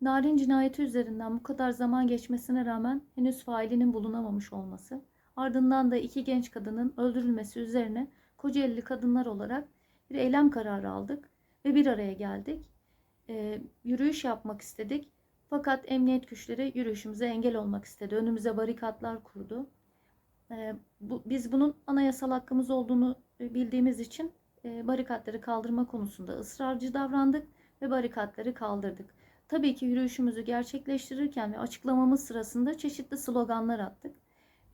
Narin cinayeti üzerinden bu kadar zaman geçmesine rağmen henüz failinin bulunamamış olması, ardından da iki genç kadının öldürülmesi üzerine Kocaeli kadınlar olarak bir eylem kararı aldık ve bir araya geldik. Ee, yürüyüş yapmak istedik. Fakat emniyet güçleri yürüyüşümüze engel olmak istedi. Önümüze barikatlar kurdu. Ee, bu, biz bunun anayasal hakkımız olduğunu e, bildiğimiz için e, barikatları kaldırma konusunda ısrarcı davrandık ve barikatları kaldırdık. Tabii ki yürüyüşümüzü gerçekleştirirken ve açıklamamız sırasında çeşitli sloganlar attık.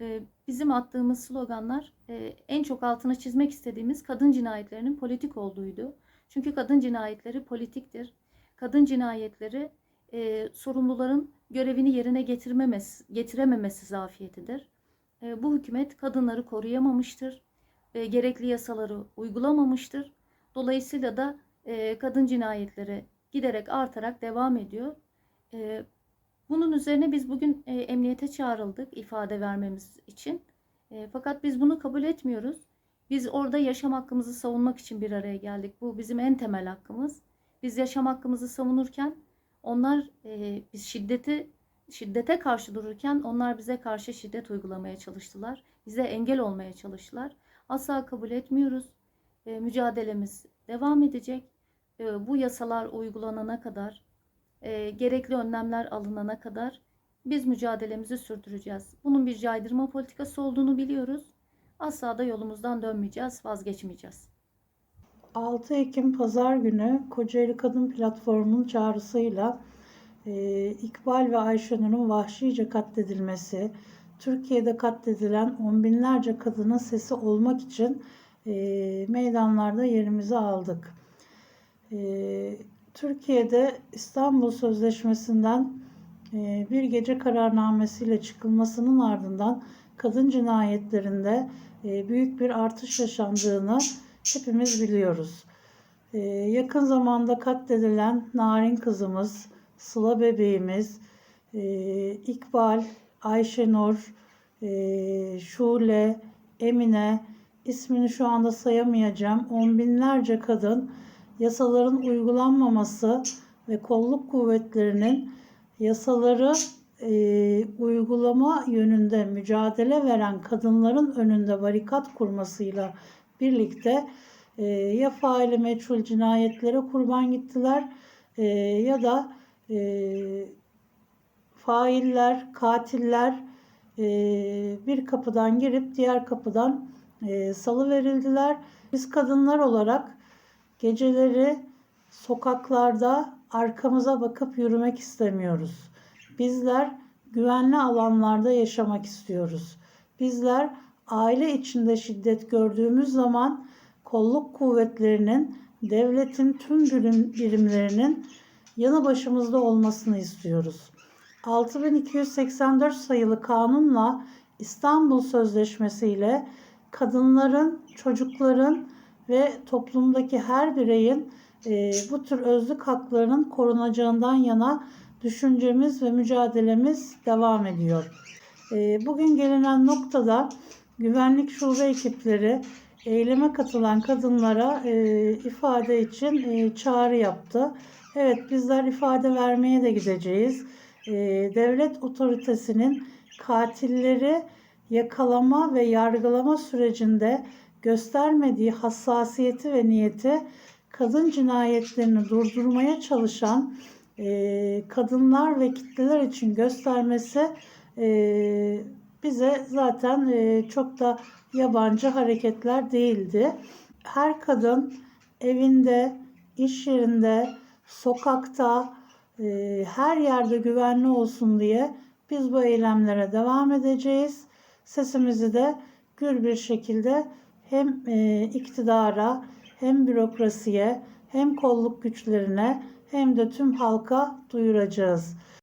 Ee, Bizim attığımız sloganlar e, en çok altını çizmek istediğimiz kadın cinayetlerinin politik olduğuydu. Çünkü kadın cinayetleri politiktir. Kadın cinayetleri e, sorumluların görevini yerine getirmemesi, getirememesi zafiyetidir. E, bu hükümet kadınları koruyamamıştır. Gerekli yasaları uygulamamıştır. Dolayısıyla da kadın cinayetleri giderek artarak devam ediyor. E, bunun üzerine biz bugün e, emniyete çağrıldık ifade vermemiz için. E, fakat biz bunu kabul etmiyoruz. Biz orada yaşam hakkımızı savunmak için bir araya geldik. Bu bizim en temel hakkımız. Biz yaşam hakkımızı savunurken onlar e, biz şiddeti şiddete karşı dururken onlar bize karşı şiddet uygulamaya çalıştılar. Bize engel olmaya çalıştılar. Asla kabul etmiyoruz. E, mücadelemiz devam edecek. E, bu yasalar uygulanana kadar, e, gerekli önlemler alınana kadar biz mücadelemizi sürdüreceğiz. Bunun bir caydırma politikası olduğunu biliyoruz. Asla da yolumuzdan dönmeyeceğiz, vazgeçmeyeceğiz. 6 Ekim Pazar günü Kocaeli Kadın Platformu'nun çağrısıyla e, İkbal ve Ayşenur'un vahşice katledilmesi, Türkiye'de katledilen on binlerce kadının sesi olmak için e, meydanlarda yerimizi aldık. E, Türkiye'de İstanbul Sözleşmesi'nden e, bir gece kararnamesiyle çıkılmasının ardından kadın cinayetlerinde e, büyük bir artış yaşandığını hepimiz biliyoruz. Ee, yakın zamanda katledilen Narin kızımız, Sıla bebeğimiz, e, İkbal, Ayşenur, e, Şule, Emine, ismini şu anda sayamayacağım. On binlerce kadın yasaların uygulanmaması ve kolluk kuvvetlerinin yasaları e, uygulama yönünde mücadele veren kadınların önünde barikat kurmasıyla birlikte e, ya faili meçhul cinayetlere kurban gittiler e, ya da e, failler, katiller e, bir kapıdan girip diğer kapıdan e, salı verildiler. Biz kadınlar olarak geceleri sokaklarda arkamıza bakıp yürümek istemiyoruz. Bizler güvenli alanlarda yaşamak istiyoruz. Bizler aile içinde şiddet gördüğümüz zaman kolluk kuvvetlerinin, devletin tüm birim, birimlerinin yanı başımızda olmasını istiyoruz. 6284 sayılı kanunla İstanbul Sözleşmesi ile kadınların, çocukların ve toplumdaki her bireyin e, bu tür özlük haklarının korunacağından yana düşüncemiz ve mücadelemiz devam ediyor. E, bugün gelinen noktada güvenlik şube ekipleri eyleme katılan kadınlara e, ifade için e, çağrı yaptı. Evet bizler ifade vermeye de gideceğiz. E, devlet otoritesinin katilleri yakalama ve yargılama sürecinde göstermediği hassasiyeti ve niyeti kadın cinayetlerini durdurmaya çalışan e, kadınlar ve kitleler için göstermesi e, bize zaten e, çok da yabancı hareketler değildi. Her kadın evinde, iş yerinde, sokakta, e, her yerde güvenli olsun diye biz bu eylemlere devam edeceğiz. Sesimizi de gür bir şekilde hem e, iktidara hem bürokrasiye hem kolluk güçlerine hem de tüm halka duyuracağız.